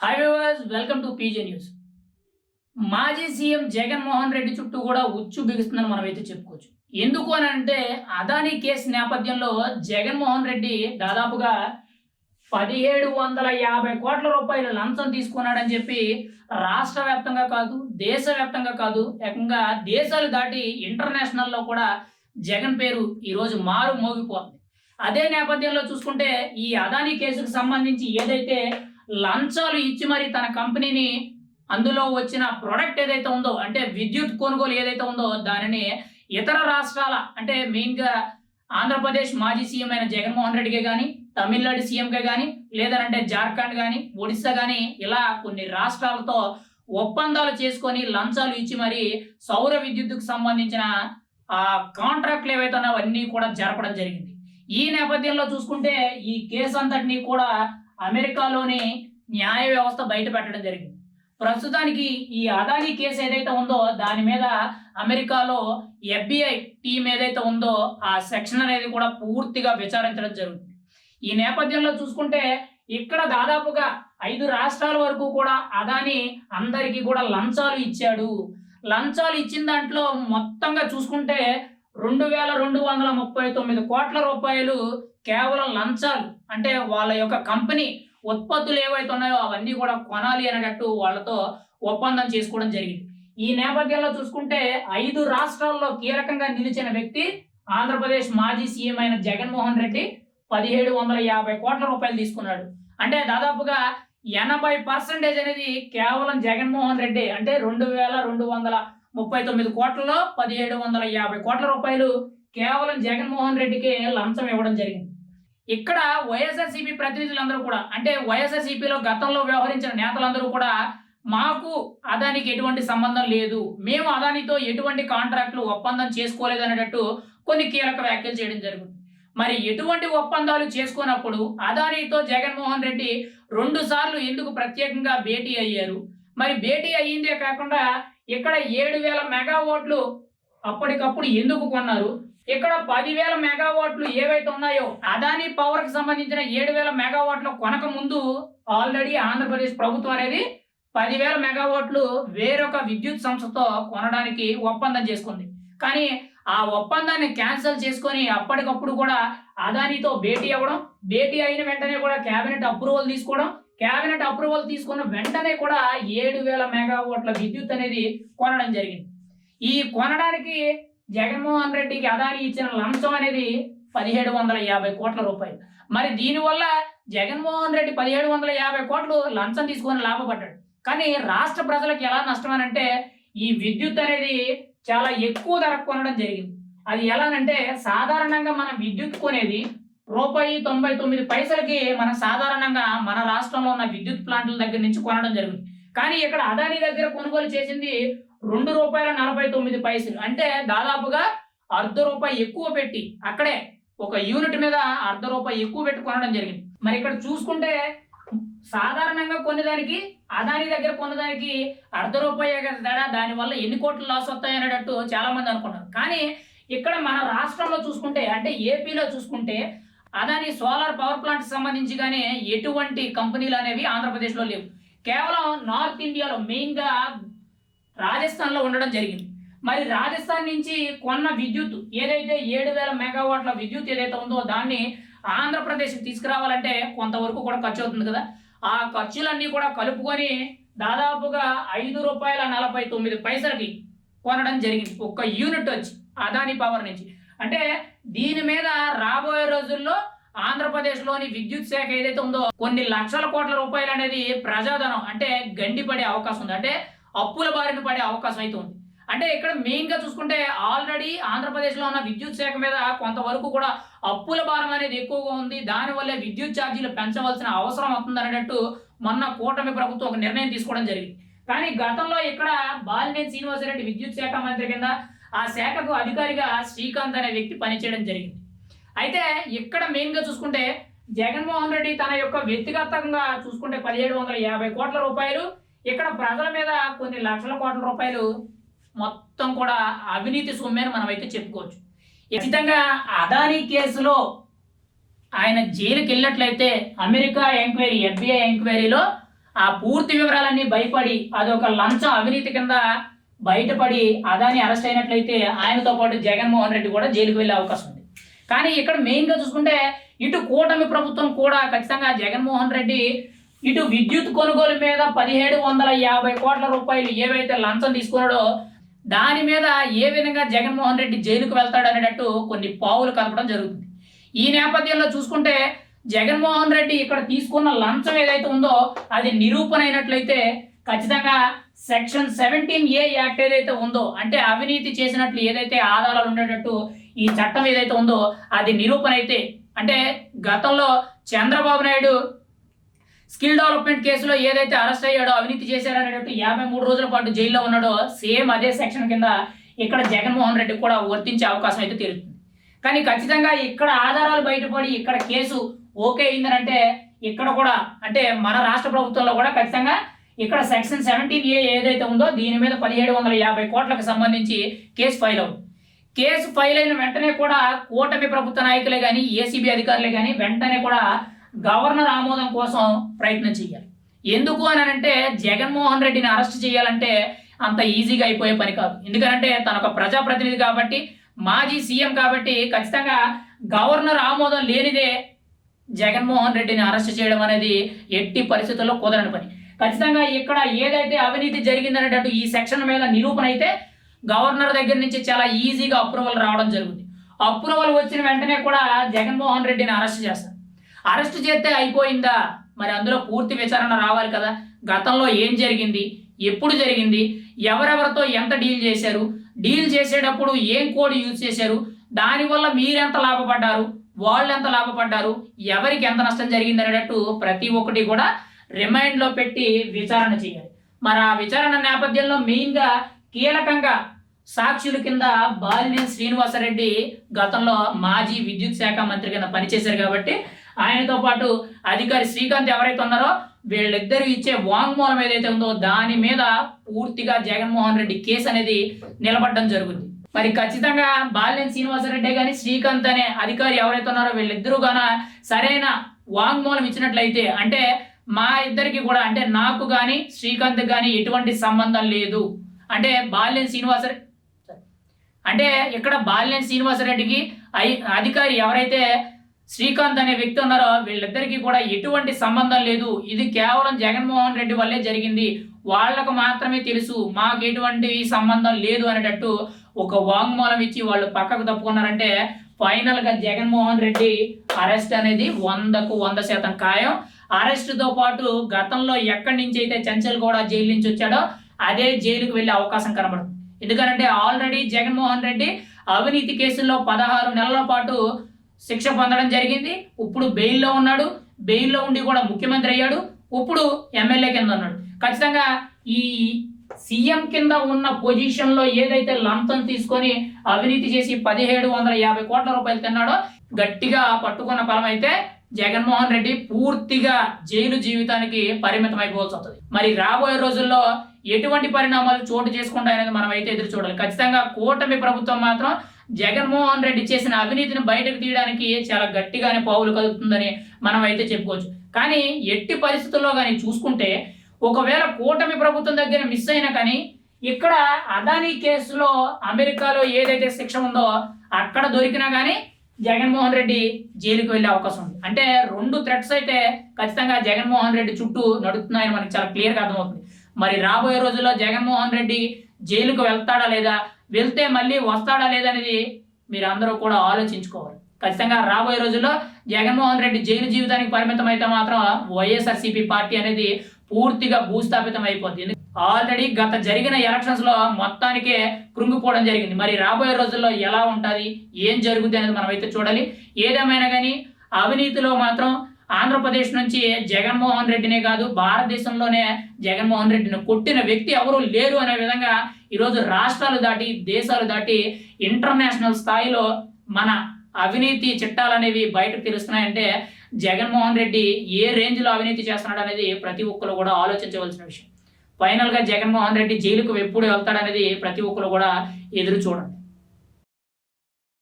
Hi viewers welcome to P J news CM Jaganmohan Reddy చుట్టూ కూడా ఉచ్చు బిగుస్తుందని మనం అయితే చెప్పుకోవచ్చు. ఎందుకు అని అంటే అదానీ కేసు నేపథ్యంలో జగన్మోహన్ రెడ్డి దాదాపుగా పదిహేడు వందల యాభై కోట్ల రూపాయలు లంచం తీసుకున్నాడని చెప్పి రాష్ట్ర వ్యాప్తంగా కాదు దేశవ్యాప్తంగా కాదు ఏకంగా దేశాలు దాటి ఇంటర్నేషనల్లో కూడా జగన్ పేరు ఈరోజు మారు మోగిపోతుంది. అదే నేపథ్యంలో చూసుకుంటే ఈ అదానీ కేసుకు సంబంధించి ఏదైతే లంచాలు ఇచ్చి మరి తన కంపెనీని అందులో వచ్చిన ప్రోడక్ట్ ఏదైతే ఉందో అంటే విద్యుత్ కొనుగోలు ఏదైతే ఉందో దానిని ఇతర రాష్ట్రాల అంటే మెయిన్గా ఆంధ్రప్రదేశ్ మాజీ సీఎం అయిన జగన్మోహన్ రెడ్డికే కానీ తమిళనాడు సీఎంకే కానీ లేదంటే జార్ఖండ్ కానీ ఒడిస్సా కానీ ఇలా కొన్ని రాష్ట్రాలతో ఒప్పందాలు చేసుకొని లంచాలు ఇచ్చి మరి సౌర విద్యుత్కు సంబంధించిన ఆ కాంట్రాక్ట్లు ఏవైతే ఉన్నాయో అవన్నీ కూడా జరపడం జరిగింది. ఈ నేపథ్యంలో చూసుకుంటే ఈ కేసు అంతటినీ కూడా అమెరికాలోని న్యాయ వ్యవస్థ బయట పెట్టడం జరిగింది. ప్రస్తుతానికి ఈ అదానీ కేసు ఏదైతే ఉందో దాని మీద అమెరికాలో ఎఫ్బిఐ టీం ఏదైతే ఉందో ఆ సెక్షన్ అనేది కూడా పూర్తిగా విచారించడం జరుగుతుంది. ఈ నేపథ్యంలో చూసుకుంటే ఇక్కడ దాదాపుగా ఐదు రాష్ట్రాల వరకు కూడా అదాని అందరికీ కూడా లంచాలు ఇచ్చాడు. లంచాలు ఇచ్చిన దాంట్లో మొత్తంగా చూసుకుంటే రెండు వేల రెండు వందల ముప్పై తొమ్మిది కోట్ల రూపాయలు కేవలం లంచాలు అంటే వాళ్ళ యొక్క కంపెనీ ఉత్పత్తులు ఏవైతే ఉన్నాయో అవన్నీ కూడా కొనాలి అనేటట్టు వాళ్ళతో ఒప్పందం చేసుకోవడం జరిగింది. ఈ నేపథ్యంలో చూసుకుంటే ఐదు రాష్ట్రాల్లో కీలకంగా నిలిచిన వ్యక్తి ఆంధ్రప్రదేశ్ మాజీ సీఎం అయిన జగన్మోహన్ రెడ్డి పదిహేడు వందల యాభై కోట్ల రూపాయలు తీసుకున్నాడు. అంటే దాదాపుగా ఎనభై పర్సెంటేజ్ అనేది కేవలం జగన్మోహన్ రెడ్డి అంటే రెండు వేల రెండు వందల ముప్పై తొమ్మిది కోట్లలో పదిహేడు వందల యాభై కోట్ల రూపాయలు కేవలం జగన్మోహన్ రెడ్డికి లంచం ఇవ్వడం జరిగింది. ఇక్కడ వైఎస్ఆర్సీపీ ప్రతినిధులందరూ కూడా అంటే వైఎస్ఆర్సీపీలో గతంలో వ్యవహరించిన నేతలందరూ కూడా మాకు అదానికి ఎటువంటి సంబంధం లేదు. మేము అదానితో ఎటువంటి కాంట్రాక్టులు ఒప్పందం చేసుకోలేదు అనేటట్టు కొన్ని కీలక వ్యాఖ్యలు చేయడం జరుగుతుంది. మరి ఎటువంటి ఒప్పందాలు చేసుకున్నప్పుడు అదానితో జగన్మోహన్ రెడ్డి రెండు సార్లు ఎందుకు ప్రత్యేకంగా భేటీ అయ్యారు? మరి భేటీ అయ్యిందే కాకుండా ఇక్కడ ఏడు వేల మెగా ఓట్లు అప్పటికప్పుడు ఎందుకు కొన్నారు? ఇక్కడ పదివేల మెగావాట్లు ఏవైతే ఉన్నాయో అదానీ పవర్కి సంబంధించిన ఏడు వేల మెగావాట్లు కొనక ముందు ఆల్రెడీ ఆంధ్రప్రదేశ్ ప్రభుత్వం అనేది పదివేల మెగావాట్లు వేరొక విద్యుత్ సంస్థతో కొనడానికి ఒప్పందం చేసుకుంది. కానీ ఆ ఒప్పందాన్ని క్యాన్సిల్ చేసుకొని అప్పటికప్పుడు కూడా అదానితో భేటీ అవ్వడం భేటీ అయిన వెంటనే కూడా కేబినెట్ అప్రూవల్ తీసుకోవడం కేబినెట్ అప్రూవల్ తీసుకున్న వెంటనే కూడా ఏడు వేల మెగావాట్ల విద్యుత్ అనేది కొనడం జరిగింది. ఈ కొనడానికి జగన్మోహన్ రెడ్డికి అదాని ఇచ్చిన లంచం అనేది పదిహేడు వందల యాభై కోట్ల రూపాయలు. మరి దీనివల్ల జగన్మోహన్ రెడ్డి పదిహేడు వందల యాభై కోట్లు లంచం తీసుకొని లాభపడ్డాడు. కానీ రాష్ట్ర ప్రజలకు ఎలా నష్టం అంటే ఈ విద్యుత్ అనేది చాలా ఎక్కువ ధరకు కొనడం జరిగింది. అది ఎలానంటే సాధారణంగా మనం విద్యుత్ కొనేది రూపాయి తొంభై తొమ్మిది పైసలకి మన సాధారణంగా మన రాష్ట్రంలో ఉన్న విద్యుత్ ప్లాంట్ల దగ్గర నుంచి కొనడం జరుగుతుంది. కానీ ఇక్కడ అదాని దగ్గర కొనుగోలు చేసింది రెండు రూపాయల నలభై తొమ్మిది పైసలు. అంటే దాదాపుగా అర్ధ రూపాయి ఎక్కువ పెట్టి అక్కడే ఒక యూనిట్ మీద అర్ధ రూపాయి ఎక్కువ పెట్టి కొనడం జరిగింది. మరి ఇక్కడ చూసుకుంటే సాధారణంగా కొనేదానికి అదాని దగ్గర కొనేదానికి అర్ధ రూపాయి తేడా దానివల్ల ఎన్ని కోట్లు లాస్ వస్తాయి అనేటట్టు చాలా మంది అనుకున్నారు. కానీ ఇక్కడ మన రాష్ట్రంలో చూసుకుంటే అంటే ఏపీలో చూసుకుంటే అదాని సోలార్ పవర్ ప్లాంట్ సంబంధించి కానీ ఎటువంటి కంపెనీలు అనేవి ఆంధ్రప్రదేశ్లో లేవు. కేవలం నార్త్ ఇండియాలో మెయిన్గా రాజస్థాన్లో ఉండడం జరిగింది. మరి రాజస్థాన్ నుంచి కొన్న విద్యుత్ ఏదైతే ఏడు వేల మెగావాట్ల విద్యుత్ ఏదైతే ఉందో దాన్ని ఆంధ్రప్రదేశ్కి తీసుకురావాలంటే కొంతవరకు కూడా ఖర్చు అవుతుంది కదా. ఆ ఖర్చులన్నీ కూడా కలుపుకొని దాదాపుగా ఐదు రూపాయల నలభై తొమ్మిది పైసలకి కొనడం జరిగింది. ఒక్క యూనిట్ వచ్చి అదాని పవర్ నుంచి. అంటే దీని మీద రాబోయే రోజుల్లో ఆంధ్రప్రదేశ్లోని విద్యుత్ శాఖ ఏదైతే ఉందో కొన్ని లక్షల కోట్ల రూపాయలు అనేది ప్రజాధనం అంటే గండిపడే అవకాశం ఉంది. అంటే అప్పుల బారిన పడే అవకాశం అయితే ఉంది. అంటే ఇక్కడ మెయిన్గా చూసుకుంటే ఆల్రెడీ ఆంధ్రప్రదేశ్లో ఉన్న విద్యుత్ శాఖ మీద కొంతవరకు కూడా అప్పుల భారం అనేది ఎక్కువగా ఉంది. దానివల్ల విద్యుత్ ఛార్జీలు పెంచవలసిన అవసరం అవుతుంది అనేటట్టు మొన్న కూటమి ప్రభుత్వం ఒక నిర్ణయం తీసుకోవడం జరిగింది. కానీ గతంలో ఇక్కడ బాలినేని శ్రీనివాసరెడ్డి విద్యుత్ శాఖ మంత్రి కింద ఆ శాఖకు అధికారిగా శ్రీకాంత్ అనే వ్యక్తి పనిచేయడం జరిగింది. అయితే ఇక్కడ మెయిన్గా చూసుకుంటే జగన్మోహన్ రెడ్డి తన యొక్క వ్యక్తిగతంగా చూసుకుంటే పదిహేడు వందల యాభై కోట్ల రూపాయలు ఇక్కడ ప్రజల మీద కొన్ని లక్షల కోట్ల రూపాయలు మొత్తం కూడా అవినీతి సొమ్మని మనం అయితే చెప్పుకోవచ్చు. ఖచ్చితంగా అదానీ కేసులో ఆయన జైలుకి వెళ్ళినట్లయితే అమెరికా ఎంక్వైరీ ఎఫ్బిఐ ఎంక్వైరీలో ఆ పూర్తి వివరాలన్నీ భయపడి అదొక లంచం అవినీతి కింద బయటపడి అదాని అరెస్ట్ అయినట్లయితే ఆయనతో పాటు జగన్మోహన్ రెడ్డి కూడా జైలుకు వెళ్ళే అవకాశం ఉంది. కానీ ఇక్కడ మెయిన్గా చూసుకుంటే ఇటు కూటమి ప్రభుత్వం కూడా ఖచ్చితంగా జగన్మోహన్ రెడ్డి ఇటు విద్యుత్ కొనుగోలు మీద పదిహేడు వందల యాభై కోట్ల రూపాయలు ఏవైతే లంచం తీసుకున్నాడో దాని మీద ఏ విధంగా జగన్మోహన్ రెడ్డి జైలుకు వెళ్తాడు అనేటట్టు కొన్ని పావులు కలపడం జరుగుతుంది. ఈ నేపథ్యంలో చూసుకుంటే జగన్మోహన్ రెడ్డి ఇక్కడ తీసుకున్న లంచం ఏదైతే ఉందో అది నిరూపణ అయినట్లయితే ఖచ్చితంగా సెక్షన్ సెవెంటీన్ ఏ యాక్ట్ ఏదైతే ఉందో అంటే అవినీతి చేసినట్లు ఏదైతే ఆధారాలు ఉండేటట్టు ఈ చట్టం ఏదైతే ఉందో అది నిరూపణ అయితే అంటే గతంలో చంద్రబాబు నాయుడు స్కిల్ డెవలప్మెంట్ కేసులో ఏదైతే అరెస్ట్ అయ్యాడో అవినీతి చేశారనేటట్టు యాభై మూడు రోజుల పాటు జైల్లో ఉన్నాడో సేమ్ అదే సెక్షన్ కింద ఇక్కడ జగన్మోహన్ రెడ్డి కూడా వర్తించే అవకాశం అయితే తీరుతుంది కానీ ఖచ్చితంగా ఇక్కడ ఆధారాలు బయటపడి ఇక్కడ కేసు ఓకే అయిందనంటే ఇక్కడ కూడా అంటే మన రాష్ట్ర ప్రభుత్వంలో కూడా ఖచ్చితంగా ఇక్కడ సెక్షన్ సెవెంటీన్ ఏ ఏదైతే ఉందో దీని మీద పదిహేడు వందల యాభై కోట్లకు సంబంధించి కేసు ఫైల్ అవుతుంది. కేసు ఫైల్ అయిన వెంటనే కూడా కూటమి ప్రభుత్వ నాయకులే కానీ ఏసీబీ అధికారులే కానీ వెంటనే కూడా గవర్నర్ ఆమోదం కోసం ప్రయత్నం చేయాలి ఎందుకు అని అంటే జగన్మోహన్ రెడ్డిని అరెస్ట్ చేయాలంటే అంత ఈజీగా అయిపోయే పని కాదు. ఎందుకంటే తన ఒక ప్రజాప్రతినిధి కాబట్టి మాజీ సీఎం కాబట్టి ఖచ్చితంగా గవర్నర్ ఆమోదం లేనిదే జగన్మోహన్ రెడ్డిని అరెస్ట్ చేయడం అనేది ఎట్టి పరిస్థితుల్లో కుదరని పని. ఖచ్చితంగా ఇక్కడ ఏదైతే అవినీతి జరిగిందనేటట్టు ఈ సెక్షన్ మీద నిరూపణ అయితే గవర్నర్ దగ్గర నుంచి చాలా ఈజీగా అప్రూవల్ రావడం జరుగుతుంది. అప్రూవల్ వచ్చిన వెంటనే కూడా జగన్మోహన్ రెడ్డిని అరెస్ట్ చేస్తారు. అరెస్ట్ చేస్తే అయిపోయిందా? మరి అందులో పూర్తి విచారణ రావాలి కదా. గతంలో ఏం జరిగింది? ఎప్పుడు జరిగింది? ఎవరెవరితో ఎంత డీల్ చేశారు? డీల్ చేసేటప్పుడు ఏం కోడ్ యూజ్ చేశారు? దానివల్ల మీరెంత లాభపడ్డారు? వాళ్ళు ఎంత లాభపడ్డారు? ఎవరికి ఎంత నష్టం జరిగింది అనేటట్టు ప్రతి ఒక్కటి కూడా రిమైండ్లో పెట్టి విచారణ చేయాలి. మరి ఆ విచారణ నేపథ్యంలో మెయిన్గా కీలకంగా సాక్షుల కింద బాలినేని శ్రీనివాసరెడ్డి గతంలో మాజీ విద్యుత్ శాఖ మంత్రి కింద పనిచేశారు కాబట్టి ఆయనతో పాటు అధికారి శ్రీకాంత్ ఎవరైతే ఉన్నారో వీళ్ళిద్దరు ఇచ్చే వాంగ్మూలం ఏదైతే ఉందో దాని మీద పూర్తిగా జగన్మోహన్ రెడ్డి కేసు అనేది నిలబడడం జరుగుతుంది మరి ఖచ్చితంగా బాలినేని శ్రీనివాసరెడ్డి కానీ శ్రీకాంత్ అనే అధికారి ఎవరైతే ఉన్నారో వీళ్ళిద్దరూ గాన సరైన వాంగ్మూలం ఇచ్చినట్లయితే అంటే మా ఇద్దరికి కూడా అంటే నాకు కానీ శ్రీకాంత్ కానీ ఎటువంటి సంబంధం లేదు. అంటే బాలినేని శ్రీనివాసరెడ్డి అంటే ఇక్కడ బాలినేని శ్రీనివాసరెడ్డికి ఐ- అధికారి ఎవరైతే శ్రీకాంత్ అనే వ్యక్తి ఉన్నారో? వీళ్ళిద్దరికీ కూడా ఎటువంటి సంబంధం లేదు. ఇది కేవలం జగన్మోహన్ రెడ్డి వల్లే జరిగింది. వాళ్ళకు మాత్రమే తెలుసు మాకు ఎటువంటి సంబంధం లేదు అనేటట్టు ఒక వాంగ్మూలం ఇచ్చి వాళ్ళు పక్కకు తప్పుకున్నారంటే ఫైనల్గా జగన్మోహన్ రెడ్డి అరెస్ట్ అనేది వందకు వంద శాతం ఖాయం. అరెస్ట్తో పాటు గతంలో ఎక్కడి నుంచి అయితే చంచల్ కూడా జైలు నుంచి వచ్చాడో అదే జైలుకు వెళ్ళే అవకాశం కనబడుతుంది. ఎందుకంటే ఆల్రెడీ జగన్మోహన్ రెడ్డి అవినీతి కేసుల్లో పదహారు నెలల పాటు శిక్ష పొందడం జరిగింది. ఇప్పుడు బెయిల్లో ఉన్నాడు. బెయిల్లో ఉండి కూడా ముఖ్యమంత్రి అయ్యాడు. ఇప్పుడు ఎమ్మెల్యే కింద ఉన్నాడు. ఖచ్చితంగా ఈ సీఎం కింద ఉన్న పొజిషన్లో ఏదైతే లంతం తీసుకొని అవినీతి చేసి పదిహేడు వందల యాభై కోట్ల రూపాయలు తిన్నాడో గట్టిగా పట్టుకున్న ఫలం అయితే జగన్మోహన్ రెడ్డి పూర్తిగా జైలు జీవితానికి పరిమితం అయిపోవాల్సి వస్తుంది. మరి రాబోయే రోజుల్లో ఎటువంటి పరిణామాలు చోటు చేసుకుంటాయనేది మనం అయితే ఎదురు చూడాలి. ఖచ్చితంగా కూటమి ప్రభుత్వం మాత్రం జగన్మోహన్ రెడ్డి చేసిన అవినీతిని బయటకు తీయడానికి చాలా గట్టిగానే పావులు కదుపుతుందని మనం అయితే చెప్పుకోవచ్చు. కానీ ఎట్టి పరిస్థితుల్లో కానీ చూసుకుంటే ఒకవేళ కూటమి ప్రభుత్వం దగ్గర మిస్ అయినా కానీ ఇక్కడ అదానీ కేసులో అమెరికాలో ఏదైతే శిక్ష ఉందో అక్కడ దొరికినా కానీ జగన్మోహన్ రెడ్డి జైలుకి వెళ్ళే అవకాశం ఉంది. అంటే రెండు థ్రెట్స్ అయితే ఖచ్చితంగా జగన్మోహన్ రెడ్డి చుట్టూ నడుస్తున్నాయని మనకి చాలా క్లియర్గా అర్థమవుతుంది. మరి రాబోయే రోజుల్లో జగన్మోహన్ రెడ్డి జైలుకు వెళ్తాడా లేదా వెళ్తే మళ్ళీ వస్తాడా లేదనేది అనేది మీరు అందరూ కూడా ఆలోచించుకోవాలి. ఖచ్చితంగా రాబోయే రోజుల్లో జగన్మోహన్ రెడ్డి జైలు జీవితానికి పరిమితం అయితే మాత్రం వైఎస్ఆర్సీపీ పార్టీ అనేది పూర్తిగా భూస్థాపితం అయిపోతుంది ఆల్రెడీ గత జరిగిన ఎలక్షన్స్లో మొత్తానికే కృంగిపోవడం జరిగింది. మరి రాబోయే రోజుల్లో ఎలా ఉంటుంది? ఏం జరుగుతుంది అనేది మనం అయితే చూడాలి. ఏదేమైనా కానీ అవినీతిలో మాత్రం ఆంధ్రప్రదేశ్ నుంచి జగన్మోహన్ రెడ్డినే కాదు భారతదేశంలోనే జగన్మోహన్ రెడ్డిని కొట్టిన వ్యక్తి ఎవరు లేరు అనే విధంగా ఈరోజు రాష్ట్రాలు దాటి దేశాలు దాటి ఇంటర్నేషనల్ స్థాయిలో మన అవినీతి చిట్టాలు అనేవి బయటకు తెలుస్తున్నాయంటే జగన్మోహన్ రెడ్డి ఏ రేంజ్లో అవినీతి చేస్తున్నాడు అనేది ప్రతి ఒక్కరు కూడా ఆలోచించవలసిన విషయం. ఫైనల్గా జగన్మోహన్ రెడ్డి జైలుకు ఎప్పుడు వెళ్తాడనేది ప్రతి ఒక్కరు కూడా ఎదురు చూడండి.